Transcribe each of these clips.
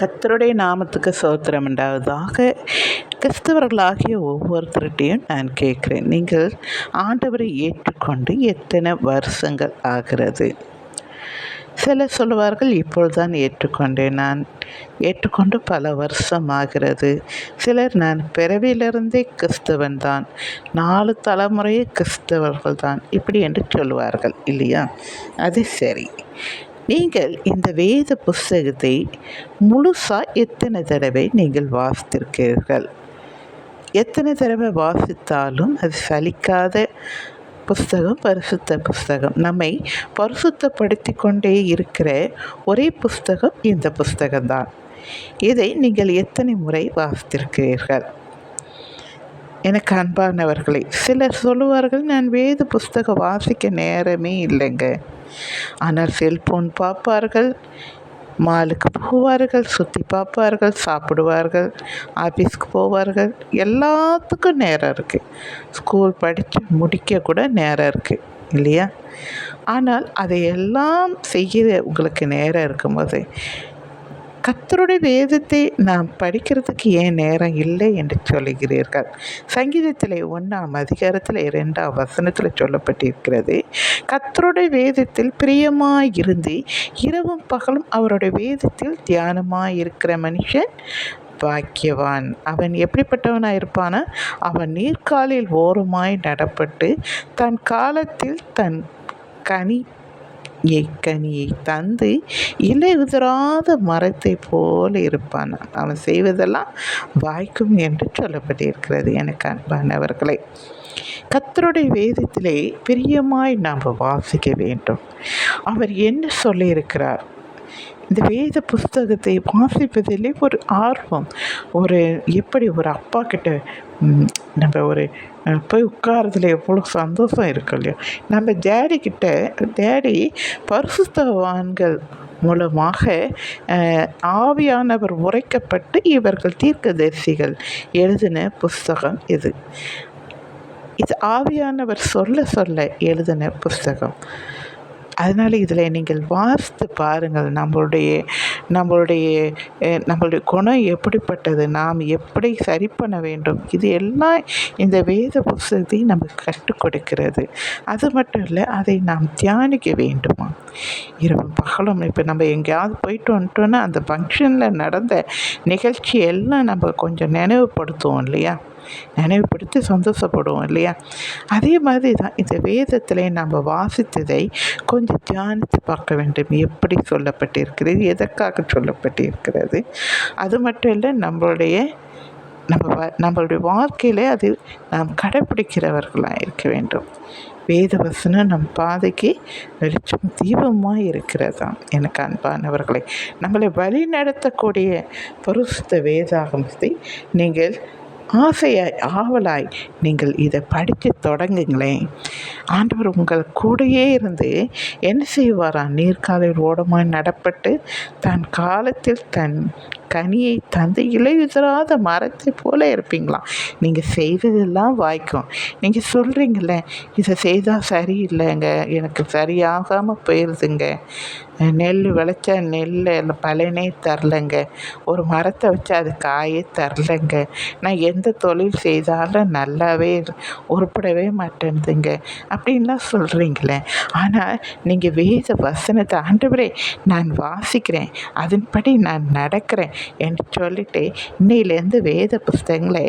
கர்த்தருடைய நாமத்துக்கு சோத்திரம் உண்டாவதாக. கிறிஸ்தவர்களாகிய ஒவ்வொருத்தருடையும் நான் கேட்குறேன். நீங்கள் ஆண்டவரை ஏற்றுக்கொண்டு எத்தனை வருஷங்கள் ஆகிறது? சிலர் சொல்லுவார்கள் இப்பொழுதுதான் ஏற்றுக்கொண்டேன். நான் ஏற்றுக்கொண்டு பல வருஷம் ஆகிறது. சிலர் நான் பிறவியிலிருந்தே கிறிஸ்தவன் தான். நாலு தலைமுறையே கிறிஸ்தவர்கள் தான் இப்படி என்று சொல்லுவார்கள் இல்லையா? அது சரி. நீங்கள் இந்த வேத புஸ்தகத்தை முழுசாக எத்தனை தடவை நீங்கள் வாசித்திருக்கிறீர்கள்? எத்தனை தடவை வாசித்தாலும் அது சலிக்காத புஸ்தகம் பரிசுத்த புஸ்தகம். நம்மை பரிசுத்தப்படுத்தி கொண்டே இருக்கிற ஒரே புஸ்தகம் இந்த புஸ்தகம்தான். இதை நீங்கள் எத்தனை முறை வாசித்திருக்கிறீர்கள்? எனக்கு அன்பானவர்களை சிலர் சொல்லுவார்கள் நான் வேத புஸ்தகம் வாசிக்க நேரமே இல்லைங்க. ஆனால் செல்ஃபோன் பார்ப்பார்கள் மாலுக்கு போவார்கள் சுற்றி பார்ப்பார்கள் சாப்பிடுவார்கள் ஆஃபீஸ்க்கு போவார்கள். எல்லாத்துக்கும் நேரம் இருக்குது ஸ்கூல் படித்து முடிக்க கூட நேரம் இருக்குது இல்லையா? ஆனால் அதையெல்லாம் செய்ய உங்களுக்கு நேரம் இருக்கும்போது கத்தருடைய வேதத்தை நாம் படிக்கிறதுக்கு ஏன் நேரம் இல்லை என்று சொல்லுகிறீர்கள்? சங்கீதத்தில் ஒன்றாம் அதிகாரத்தில் இரண்டாம் வசனத்தில் சொல்லப்பட்டிருக்கிறது கத்தருடைய வேதத்தில் பிரியமாக இருந்து இரவும் பகலும் அவருடைய வேதத்தில் தியானமாக இருக்கிற மனுஷன் பாக்கியவான். அவன் எப்படிப்பட்டவனாக இருப்பானா? அவன் நீர்க்காலில் ஓரமாய் நடப்பட்டு தன் காலத்தில் தன் கனி எக்கனியை தந்து இலை உதிராத மரத்தை போல இருப்பான். அவன் செய்வதெல்லாம் வாய்க்கும் என்று சொல்லப்பட்டிருக்கிறது. எனக்கு அன்பானவர்களை கத்தருடைய வேதத்திலே பிரியமாய் நாம் வாசிக்க வேண்டும். அவர் என்ன சொல்லியிருக்கிறார்? இந்த வேத புஸ்தகத்தை வாசிப்பதிலே ஒரு ஆர்வம். ஒரு எப்படி ஒரு அப்பா கிட்ட நம்ம ஒரு போய் உட்காரதுல எவ்வளோ சந்தோஷம் இருக்கு இல்லையா? நம்ம டேடி கிட்ட டேடி பரிசுத்தவான்கள் மூலமாக ஆவியானவர் உரைக்கப்பட்டு இவர்கள் தீர்க்கதரிசிகள் எழுதின புஸ்தகம் இது. இது ஆவியானவர் சொல்ல சொல்ல எழுதின புஸ்தகம். அதனால் இதில் நீங்கள் வாசித்து பாருங்கள் நம்மளுடைய நம்மளுடைய நம்மளுடைய குணம் எப்படிப்பட்டது நாம் எப்படி சரி பண்ண வேண்டும். இது எல்லாம் இந்த வேத புஸ்தகத்தையும் நமக்கு கற்றுக் கொடுக்கிறது. அது மட்டும் இல்லை அதை நாம் தியானிக்க வேண்டுமா? இரவு பகலும் இப்போ நம்ம எங்கேயாவது போயிட்டு வந்துட்டோன்னா அந்த ஃபங்க்ஷனில் நடந்த நிகழ்ச்சி எல்லாம் நம்ம கொஞ்சம் நினைவுபடுத்துவோம் இல்லையா? நினைவுபடுத்தி சந்தோஷப்படுவோம் இல்லையா? அதே மாதிரி தான் இந்த வேதத்தில் நம்ம வாசித்ததை கொஞ்சம் தியானித்து பார்க்க வேண்டும். எப்படி சொல்லப்பட்டிருக்கிறது எதற்காக சொல்லப்பட்டிருக்கிறது? அது மட்டும் இல்லை நம்மளுடைய நம்ம நம்மளுடைய வாழ்க்கையிலே அது நாம் கடைப்பிடிக்கிறவர்களாக இருக்க வேண்டும். வேத வசனம் நம் பாதைக்கு வெளிச்சம் தீபமாக இருக்கிறதா எனக்கு அன்பானவர்களை நம்மளை வழி நடத்தக்கூடிய பரிசுத்த வேதாகமத்தை நீங்கள் ஆசையாய் ஆவலாய் நீங்கள் இதை படித்து தொடங்குங்களேன். ஆண்டவர் உங்கள் கூடையே இருந்து என்ன செய்வாரா? நீர்காலில் ஓடமாய் நடப்பட்டு தன் காலத்தில் தன் கனியை தந்து இலையுதிராத மரத்தை போல இருப்பீங்களாம். நீங்கள் செய்ததெல்லாம் வாய்க்கும். நீங்கள் சொல்கிறீங்கள இதை செய்தால் சரியில்லைங்க எனக்கு சரியாகாமல் போயிடுதுங்க நெல் விளைச்ச நெல் பலனே தரலைங்க. ஒரு மரத்தை வச்சு அது காயே தரலைங்க. நான் எந்த தொழில் செய்தாலும் நல்லாவே உருப்படவே மாட்டேன்துங்க. அப்படின்லாம் சொல்கிறீங்களே ஆனால் நீங்கள் வேத வசனத்தை ஆண்டவரே நான் வாசிக்கிறேன். அதன்படி நான் நடக்கிறேன். என்று சொல்லிட்டு இன்னையிலேருந்து வேத புஸ்தகங்களை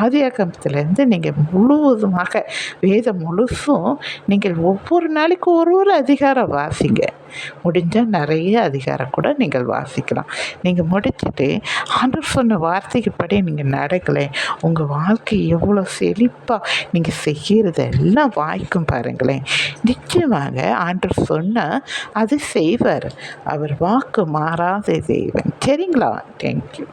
ஆதியாகமத்துலேருந்து நீங்கள் முழுவதுமாக வேதம் முழுசும் நீங்கள் ஒவ்வொரு நாளைக்கும் ஒரு ஒரு அதிகாரம் வாசிங்க. முடிஞ்சால் நிறைய அதிகாரம் கூட நீங்கள் வாசிக்கலாம். நீங்கள் முடிச்சுட்டு ஆண்டவர் சொன்ன வார்த்தைக்கு படி நீங்கள் நடக்கலை. உங்கள் வாழ்க்கை எவ்வளோ செழிப்பாக நீங்கள் செய்கிறது எல்லாம் வாய்க்கும் பாருங்களேன். நிச்சயமாக ஆண்டவர் சொன்னால் அது செய்வார். அவர் வாக்கு மாறாத தெய்வன் சரிங்களா? Thank you